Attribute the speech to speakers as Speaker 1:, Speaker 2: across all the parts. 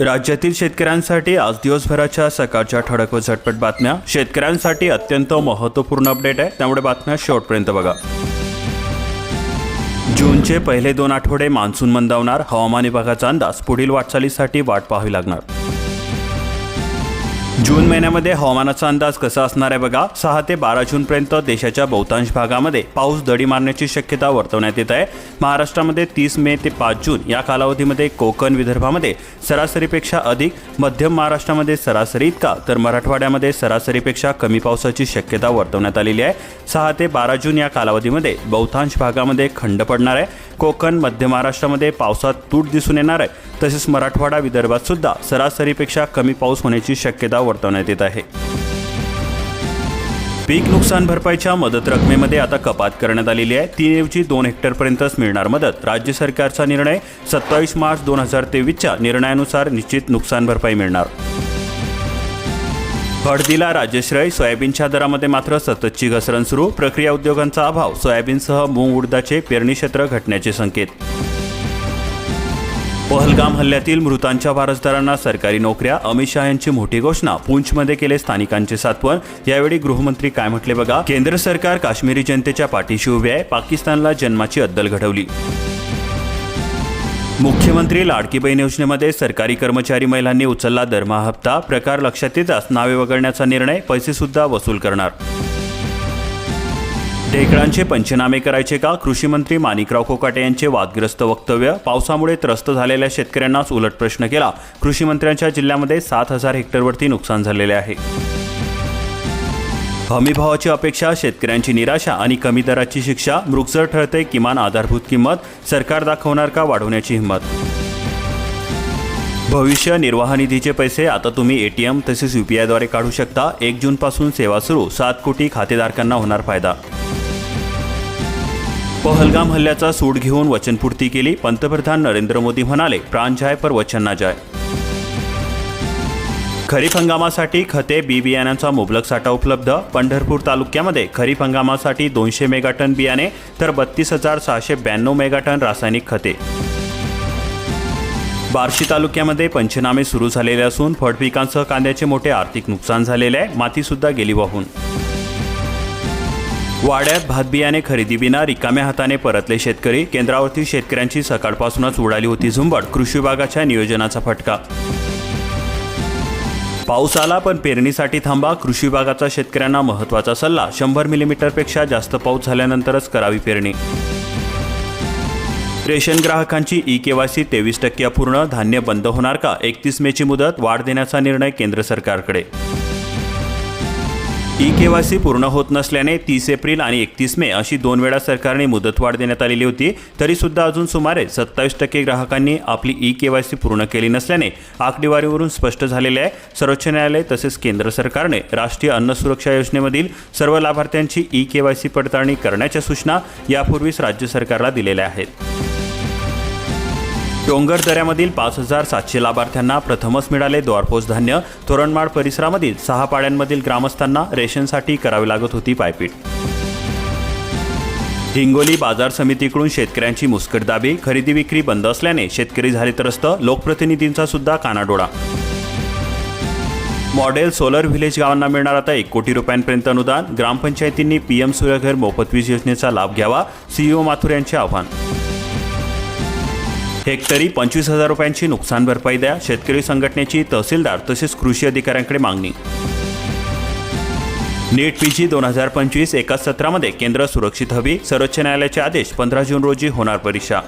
Speaker 1: राज्यातील शेतकऱ्यांसाठी आज दिवसभराच्या सकाळच्या ठळक व झटपट बातम्या. शेतकऱ्यांसाठी अत्यंत महत्त्वपूर्ण अपडेट आहे. त्यामुळे बातम्या शेवटपर्यंत बघा. जूनचे पहिले दोन आठवडे मान्सून मंदावणार. हवामान विभागाचा अंदाज पुढील वाटचालीसाठी वाट पाहावी लागणार. जून महिन्यामध्ये हवामानाचा अंदाज कसा असणार आहे बघा. सहा ते बारा जूनपर्यंत देशाच्या बहुतांश भागामध्ये पाऊस दडी मारण्याची शक्यता वर्तवण्यात येत आहे. महाराष्ट्रामध्ये तीस मे ते पाच जून या कालावधीमध्ये कोकण विदर्भामध्ये सरासरीपेक्षा अधिक मध्यम महाराष्ट्रामध्ये सरासरी इतका तर मराठवाड्यामध्ये सरासरीपेक्षा कमी पावसाची शक्यता वर्तवण्यात आलेली आहे. सहा ते बारा जून या कालावधीमध्ये बहुतांश भागामध्ये खंड पडणार आहे. कोकण मध्य महाराष्ट्रामध्ये पावसात तूट दिसून येणार आहे. तसेच मराठवाडा विदर्भात सुद्धा सरासरीपेक्षा कमी पाऊस होण्याची शक्यता वर्तवण्यात येत आहे. पीक नुकसान भरपाईच्या मदत रकमेमध्ये आता कपात करण्यात आलेली आहे. तीनऐवजी दोन हेक्टरपर्यंतच मिळणार मदत. राज्य सरकारचा निर्णय सत्तावीस मार्च दोन हजार तेवीसच्या निर्णयानुसार निश्चित नुकसान भरपाई मिळणार. हळदीला राज्यश्रय सोयाबीनच्या दरामध्ये मात्र सततची घसरण सुरू. प्रक्रिया उद्योगांचा अभाव सोयाबीनसह मूग उडदाचे पेरणी क्षेत्र घटण्याचे संकेत. पहलगाम हल्ल्यातील मृतांच्या वारसदारांना सरकारी नोकऱ्या अमित शहा यांची मोठी घोषणा पुंछमध्ये केले स्थानिकांचे सात्वन यावेळी गृहमंत्री काय म्हटले बघा? केंद्र सरकार काश्मीरी जनतेच्या पाठीशी उभे आहे पाकिस्तानला जन्माची अद्दल घडवली. मुख्यमंत्री लाडकी बहीण योजनेमध्ये सरकारी कर्मचारी महिलांनी उचलला दरमहा हप्ता. प्रकार लक्षात येताच नावे वगळण्याचा निर्णय पैसेसुद्धा वसूल करणार. ढेकळांचे पंचनामे करायचे का? कृषी मंत्री माणिकराव कोकाटे यांचे वादग्रस्त वक्तव्य? पावसामुळे त्रस्त झालेल्या शेतकऱ्यांनाच उलट प्रश्न केला. कृषी मंत्र्यांच्या जिल्ह्यामध्ये सात हजार हेक्टरवरती नुकसान झालेले आहे. हमीभावाची अपेक्षा शेतकऱ्यांची निराशा आणि कमी दराची शिक्षा मृगजर ठरते किमान आधारभूत किंमत सरकार दाखवणार का वाढवण्याची हिंमत? भविष्य निर्वाह निधीचे पैसे आता तुम्ही एटीएम तसेच युपीआयद्वारे काढू शकता. एक जूनपासून सेवा सुरू. सात कोटी खातेधारकांना होणार फायदा. पहलगाम हल्ल्याचा सूड घेऊन वचनपूर्ती केली पंतप्रधान नरेंद्र मोदी म्हणाले प्राण जाय पर वचन जाय. खरीप हंगामासाठी खते बी बियाण्यांचा मुबलक साठा उपलब्ध. पंढरपूर तालुक्यामध्ये खरीप हंगामासाठी दोनशे मेगाटन बियाणे तर बत्तीस हजार सहाशे ब्याण्णव मेगाटन रासायनिक खते. बार्शी तालुक्यामध्ये पंचनामे सुरू झालेले असून फळपिकांसह कांद्याचे मोठे आर्थिक नुकसान झालेले आहे मातीसुद्धा गेली वाहून. वाड्यात भात बियाणे खरेदी विना रिकाम्या हाताने परतले शेतकरी केंद्रावरती शेतकऱ्यांची सकाळपासूनच उडाली होती झुंबड कृषी विभागाच्या नियोजनाचा फटका. पाऊस आला पण पेरणीसाठी थांबा कृषी विभागाचा शेतकऱ्यांना महत्त्वाचा सल्ला शंभर मिलीमीटरपेक्षा जास्त पाऊस झाल्यानंतरच करावी पेरणी. रेशन ग्राहकांची ई केवायसी तेवीस टक्के अपूर्ण धान्य बंद होणार का? एकतीस मेची मुदत वाढ देण्याचा निर्णय केंद्र सरकारकडे. ई के वाय सी पूर्ण होत नसल्याने तीस एप्रिल आणि एकतीस मे अशी दोन वेळा सरकारने मुदतवाढ देण्यात आलेली होती. तरीसुद्धा अजून सुमारे सत्तावीस टक्के ग्राहकांनी आपली ई के वाय सी पूर्ण केली नसल्याने आकडेवारीवरून स्पष्ट झालेले आहे. सर्वोच्च न्यायालय तसेच केंद्र सरकारने राष्ट्रीय अन्न सुरक्षा योजनेमधील सर्व लाभार्थ्यांची ई के वाय सी पडताळणी करण्याच्या सूचना यापूर्वीच राज्य सरकारला दिलेल्या आहेत. डोंगर दऱ्यामधील पाच हजार सातशे लाभार्थ्यांना प्रथमच मिळाले द्वारपोच धान्य. तोरणमाळ परिसरामधील सहा पाड्यांमधील ग्रामस्थांना रेशनसाठी करावी लागत होती पायपीट. हिंगोली बाजार समितीकडून शेतकऱ्यांची मुस्कटदाबी खरेदी विक्री बंद असल्याने शेतकरी झाले त्रस्त लोकप्रतिनिधींचा सुद्धा कानाडोळा. मॉडेल सोलर व्हिलेज गावांना मिळणार आता एक कोटी रुपयांपर्यंत अनुदान. ग्रामपंचायतींनी पीएम सूर्यघर मोफत वीज योजनेचा लाभ घ्यावा सीईओ माथुर यांचे आव्हान. हेक्टरी पंचवीस हजार रुपयांची नुकसान भरपाई द्या शेतकरी संघटनेची तहसीलदार तसेच कृषी अधिकाऱ्यांकडे मागणी. नीट पीजी दोन हजार पंचवीस एकाच सत्रामध्ये केंद्र सुरक्षित हवी सर्वोच्च न्यायालयाचे आदेश पंधरा जून रोजी होणार परीक्षा.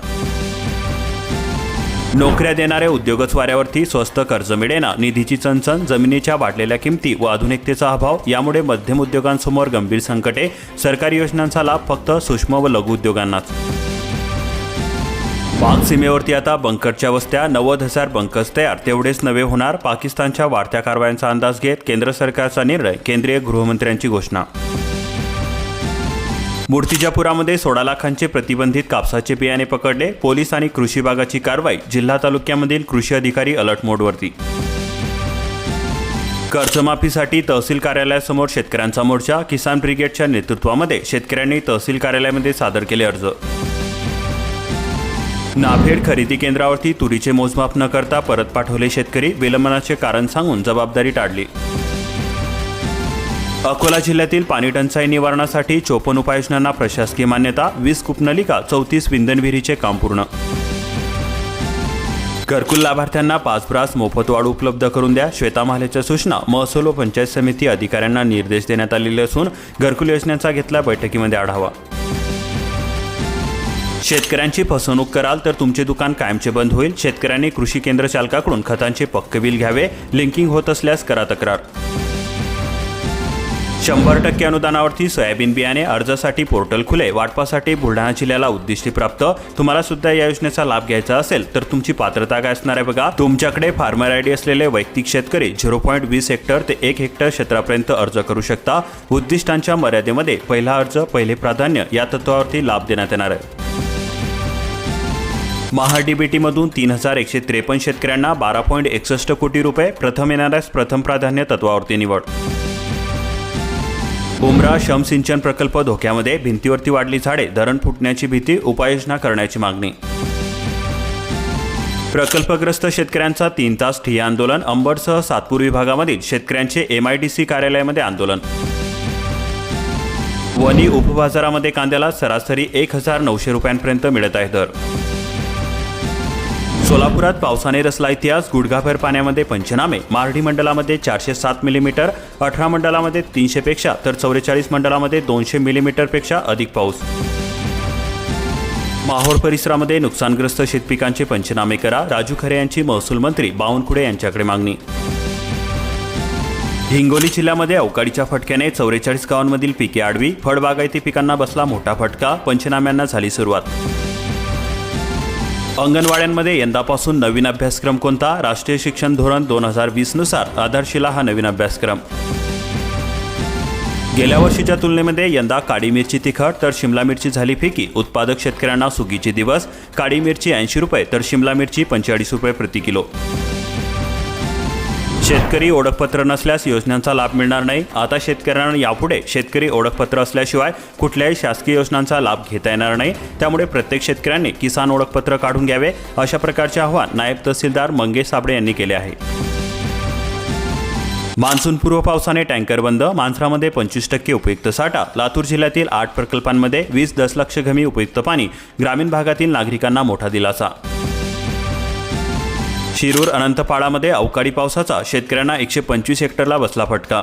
Speaker 1: नोकऱ्या देणाऱ्या उद्योगच वाऱ्यावरती स्वस्त कर्ज मिळेना निधीची चणचण जमिनीच्या वाढलेल्या किमती व आधुनिकतेचा अभाव यामुळे मध्यम उद्योगांसमोर गंभीर संकटे सरकारी योजनांचा लाभ फक्त सूक्ष्म व लघु उद्योगांनाच. पाक सीमेवरती आता बंकरच्या वस्त्या नव्वद हजार बंकर्स तयार. तेवढेच नवे होणार. पाकिस्तानच्या वाढत्या कारवायांचा अंदाज घेत केंद्र सरकारचा निर्णय केंद्रीय गृहमंत्र्यांची घोषणा. मूर्तिजापुरामध्ये सोळा लाखांचे प्रतिबंधित कापसाचे बियाणे पकडले. पोलीस आणि कृषी विभागाची कारवाई जिल्हा तालुक्यामधील कृषी अधिकारी अलर्ट मोडवरती. कर्जमाफीसाठी तहसील कार्यालयासमोर शेतकऱ्यांचा मोर्चा किसान ब्रिगेडच्या नेतृत्वामध्ये शेतकऱ्यांनी तहसील कार्यालयामध्ये सादर केले अर्ज. नाफेड खरेदी केंद्रावरती तुरीचे मोजमाप न करता परत पाठवले शेतकरी विलंबनाचे कारण सांगून जबाबदारी टाळली. अकोला जिल्ह्यातील पाणी टंचाई निवारणासाठी चोपन्न उपाययोजनांना प्रशासकीय मान्यता वीस कूपनलिका चौतीस विंधनविहिरीचे काम पूर्ण. घरकुल लाभार्थ्यांना पाच ब्रास मोफत वाढ उपलब्ध करून द्या श्वेता महालेच्या सूचना महसूल व पंचायत समिती अधिकाऱ्यांना निर्देश देण्यात आलेले असून घरकुल योजनेचा घेतला बैठकीमध्ये आढावा. शेतकऱ्यांची फसवणूक कराल तर तुमचे दुकान कायमचे बंद होईल. शेतकऱ्यांनी कृषी केंद्र चालकाकडून खतांचे पक्क बिल घ्यावे. लिंकिंग होत असल्यास करा तक्रार. शंभर टक्के अनुदानावरती सोयाबीन बियाणे अर्जासाठी पोर्टल खुले. वाटपासाठी बुलढाणा जिल्ह्याला उद्दिष्टी प्राप्त. तुम्हाला सुद्धा या योजनेचा लाभ घ्यायचा असेल तर तुमची पात्रता काय असणार आहे बघा. तुमच्याकडे फार्मर आयडी असलेले वैयक्तिक शेतकरी झिरो पॉईंट वीस हेक्टर ते एक हेक्टर क्षेत्रापर्यंत अर्ज करू शकता. उद्दिष्टांच्या मर्यादेमध्ये पहिला अर्ज पहिले प्राधान्य या तत्वावरती लाभ देण्यात येणार आहे. महाडीबीटीमधून तीन हजार एकशे त्रेपन्न शेतकऱ्यांना बारा पॉईंट एकसष्ट कोटी रुपये प्रथम येणाऱ्यास प्रथम प्राधान्य तत्वावरती निवड. उमरा शम सिंचन प्रकल्प धोक्यामध्ये भिंतीवरती वाढली झाडे धरण फुटण्याची भीती उपाययोजना करण्याची मागणी. प्रकल्पग्रस्त शेतकऱ्यांचा तीन तास ठिय्या आंदोलन अंबडसह सातपूर विभागामधील शेतकऱ्यांचे एमआयडीसी कार्यालयामध्ये आंदोलन. वनी उपबाजारामध्ये कांद्याला सरासरी एक हजार नऊशे रुपयांपर्यंत मिळत आहे दर. सोलापुरात पावसाने रचला इतिहास गुडघाभर पाण्यामध्ये पंचनामे. मारडी मंडलामध्ये चारशे सात मिलीमीटर अठरा मंडलामध्ये तीनशेपेक्षा तर चौवेचाळीस मंडलामध्ये दोनशे मिलीमीटरपेक्षा अधिक पाऊस. माहोर परिसरामध्ये नुकसानग्रस्त शेतपिकांचे पंचनामे करा राजू खरे यांची महसूल मंत्री बावनकुळे यांच्याकडे मागणी. हिंगोली जिल्ह्यामध्ये अवकाळीच्या फटक्याने चौवेचाळीस गावांमधील पिके आडवी फळबागायती पिकांना बसला मोठा फटका पंचनाम्यांना झाली सुरुवात. अंगणवाड्यांमध्ये यंदापासून नवीन अभ्यासक्रम कोणता? राष्ट्रीय शिक्षण धोरण दोन हजार वीसनुसार आधारशिला हा नवीन अभ्यासक्रम. गेल्या वर्षीच्या तुलनेमध्ये यंदा काळी मिरची तिखट तर शिमला मिरची झाली फिकी. उत्पादक शेतकऱ्यांना सुगीचे दिवस. काळी मिरची ऐंशी रुपये तर शिमला मिरची पंचेचाळीस रुपये प्रति किलो. शेतकरी ओळखपत्र नसल्यास योजनांचा लाभ मिळणार नाही. आता शेतकऱ्यांना यापुढे शेतकरी ओळखपत्र असल्याशिवाय कुठल्याही शासकीय योजनांचा लाभ घेता येणार नाही. त्यामुळे प्रत्येक शेतकऱ्यांनी किसान ओळखपत्र काढून घ्यावे अशा प्रकारचे आवाहन नायब तहसीलदार मंगेश साबळे यांनी केले आहे. मान्सूनपूर्व पावसाने टँकर बंद मांजरामध्ये पंचवीस टक्के उपयुक्त साठा लातूर जिल्ह्यातील आठ प्रकल्पांमध्ये वीस दशलक्ष घमी उपयुक्त पाणी ग्रामीण भागातील नागरिकांना मोठा दिलासा. शिरूर अनंतपाळामध्ये अवकाळी पावसाचा शेतकऱ्यांना एकशे पंचवीस हेक्टरला बसला फटका.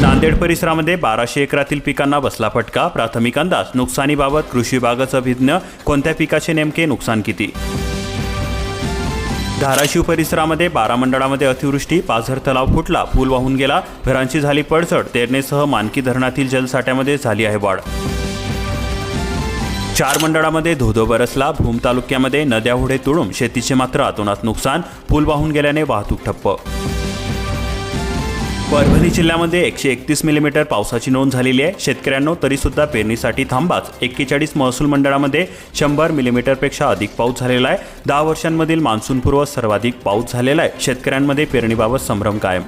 Speaker 1: नांदेड परिसरामध्ये बाराशे एकरातील पिकांना बसला फटका. प्राथमिक अंदाज नुकसानीबाबत कृषी विभागाचं अभिज्ञ कोणत्या पिकाचे नेमके नुकसान किती? धाराशिव परिसरामध्ये बारा मंडळामध्ये अतिवृष्टी. पाझर तलाव फुटला पूल वाहून गेला. घरांची झाली पडझड. तेरणेसह मानकी धरणातील जलसाठ्यामध्ये झाली आहे वाढ. चार मंडळामध्ये धोधो बरसला. भूम तालुक्यामध्ये नद्या होडे तुडून शेतीचे मात्र अतोनात नुकसान. पूल वाहून गेल्याने वाहतूक ठप्प. परभणी जिल्ह्यामध्ये एकशे एकतीस मिलीमीटर पावसाची नोंद झालेली आहे. शेतकऱ्यांनो तरीसुद्धा पेरणीसाठी थांबाच. एक्केचाळीस महसूल मंडळामध्ये शंभर मिलीमीटरपेक्षा अधिक पाऊस झालेला आहे. दहा वर्षांमधील मान्सूनपूर्व सर्वाधिक पाऊस झालेला आहे. शेतकऱ्यांमध्ये पेरणीबाबत संभ्रम कायम.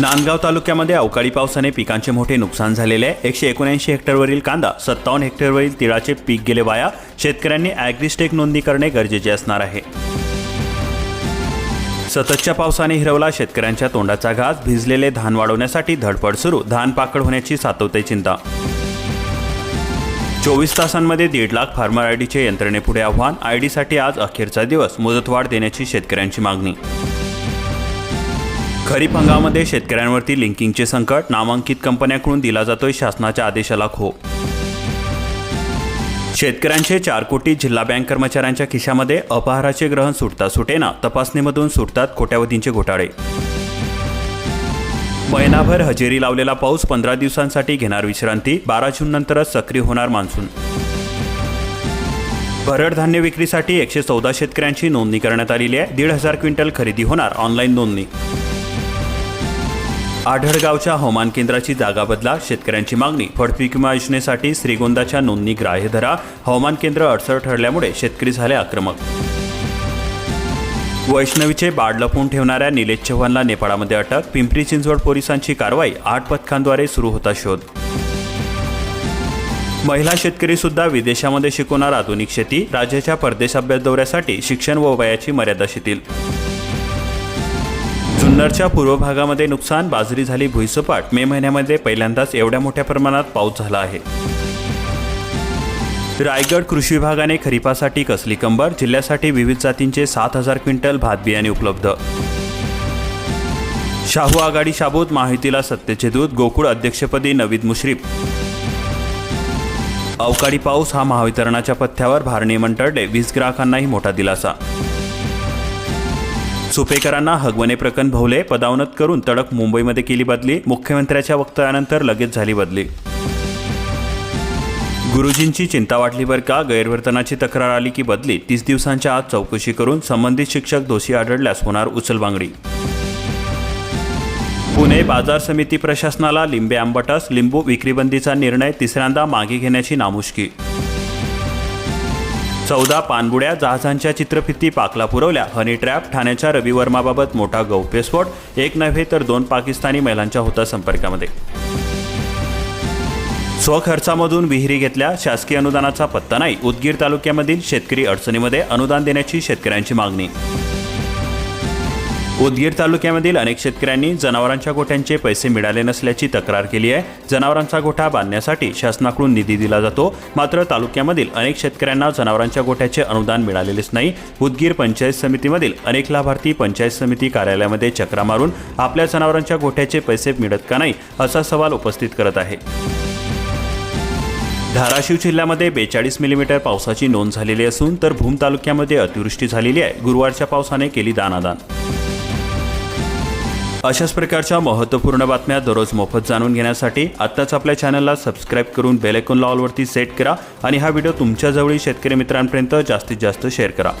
Speaker 1: नांदगाव तालुक्यामध्ये अवकाळी पावसाने पिकांचे मोठे नुकसान झालेले आहे. एकशे एकोणऐंशी हेक्टरवरील कांदा सत्तावन्न हेक्टरवरील तिळाचे पीक गेले वाया. शेतकऱ्यांनी ॲग्रिस्टेक नोंदणी करणे गरजेचे असणार आहे. सततच्या पावसाने हिरवला शेतकऱ्यांच्या तोंडाचा घास. भिजलेले धान वाढवण्यासाठी धडपड सुरू. धान पाकड होण्याची सातवते चिंता. चोवीस तासांमध्ये दीड लाख फार्मर आयडीचे यंत्रणेपुढे आव्हान. आयडीसाठी आज अखेरचा दिवस. मुदतवाढ देण्याची शेतकऱ्यांची मागणी. खरीप हंगामामध्ये शेतकऱ्यांवरती लिंकिंगचे संकट नामांकित कंपन्याकडून दिला जातोय शासनाच्या आदेशाला खो शेतकऱ्यांचे चार कोटी जिल्हा बँक कर्मचाऱ्यांच्या खिशामध्ये अपहाराचे ग्रहण सुटता सुटेना तपासणीमधून सुटतात कोट्यावधींचे घोटाळे. महिनाभर हजेरी लावलेला पाऊस पंधरा दिवसांसाठी घेणार विश्रांती बारा जून नंतरच सक्रिय होणार मान्सून. भरड धान्य विक्रीसाठी एकशे चौदा शेतकऱ्यांची नोंदणी करण्यात आलेली आहे दीड हजार क्विंटल खरेदी होणार ऑनलाईन नोंदणी. आढळगावच्या हवामान केंद्राची जागा बदला शेतकऱ्यांची मागणी. फडपीक विमा योजनेसाठी श्रीगोंदाच्या नोंदणी ग्राह्य धरा. हवामान केंद्र अडसर ठरल्यामुळे शेतकरी झाले आक्रमक. वैष्णवीचे बाळ लपवून ठेवणाऱ्या निलेश चव्हाणला नेपाळमध्ये अटक. पिंपरी चिंचवड पोलिसांची कारवाई आठ पथकांद्वारे सुरू होता शोध. महिला शेतकरी सुद्धा विदेशामध्ये शिकवणार आधुनिक शेती. राज्याच्या परदेश अभ्यास दौऱ्यासाठी शिक्षण व वयाची मर्यादा शिथिल. जुन्नरच्या पूर्व भागामध्ये नुकसान बाजरी झाली भुईसपाट. मे महिन्यामध्ये पहिल्यांदाच एवढ्या मोठ्या प्रमाणात पाऊस झाला आहे. रायगड कृषी विभागाने खरीपासाठी कसली कंबर? जिल्ह्यासाठी विविध जातींचे सात हजार क्विंटल भात बियाणे उपलब्ध. शाहू आघाडी शाबूत माहितीला सत्तेचे दूत गोकुळ अध्यक्षपदी नवीद मुश्रीफ. अवकाळी पाऊस हा महावितरणाच्या पथ्यावर भारणी टळले वीज ग्राहकांनाही मोठा दिलासा. सुपेकरांना हगवणे प्रकरण भवले पदावनत करून तडक मुंबईमध्ये केली बदली मुख्यमंत्र्याच्या वक्तव्यानंतर लगेच झाली बदली. गुरुजींची चिंता वाटली बरं का? गैरवर्तनाची तक्रार आली की बदली तीस दिवसांच्या आत चौकशी करून संबंधित शिक्षक दोषी आढळल्यास होणार उचलबांगडी. पुणे बाजार समिती प्रशासनाला लिंबे आंबटस लिंबू विक्रीबंदीचा निर्णय तिसऱ्यांदा मागे घेण्याची नामुष्की. चौदा पाणबुड्या जहाजांच्या चित्रफिती पाकला पुरवल्या. हनी ट्रॅप ठाण्याच्या रवी वर्माबाबत मोठा गौप्यस्फोट. एक नव्हे तर दोन पाकिस्तानी महिलांच्या होता संपर्कामध्ये. स्वखर्चामधून विहिरी घेतल्या शासकीय अनुदानाचा पत्ता नाही. उदगीर तालुक्यामधील शेतकरी अडचणीमध्ये अनुदान देण्याची शेतकऱ्यांची मागणी. उदगीर तालुक्यामधील अनेक शेतकऱ्यांनी जनावरांच्या गोठ्यांचे पैसे मिळाले नसल्याची तक्रार केली आहे. जनावरांचा गोठा बांधण्यासाठी शासनाकडून निधी दिला जातो. मात्र तालुक्यामधील अनेक शेतकऱ्यांना जनावरांच्या गोठ्याचे अनुदान मिळालेलेच नाही. उदगीर पंचायत समितीमधील अनेक लाभार्थी पंचायत समिती कार्यालयामध्ये चक्रा मारून आपल्या जनावरांच्या गोठ्याचे पैसे मिळत का नाही असा सवाल उपस्थित करत आहे. धाराशिव जिल्ह्यामध्ये बेचाळीस मिलीमीटर पावसाची नोंद झालेली असून तर भूम तालुक्यामध्ये अतिवृष्टी झालेली आहे. गुरुवारच्या पावसाने केली दानादान अशाच प्रकारच्या महत्त्वपूर्ण बातम्या दररोज मोफत जाणून घेण्यासाठी आत्ताच आपल्या चॅनलला सबस्क्राईब करून बेलेकॉन लॉलवरती सेट करा आणि हा व्हिडिओ तुमच्या जवळील शेतकरी मित्रांपर्यंत जास्तीत जास्त शेअर करा.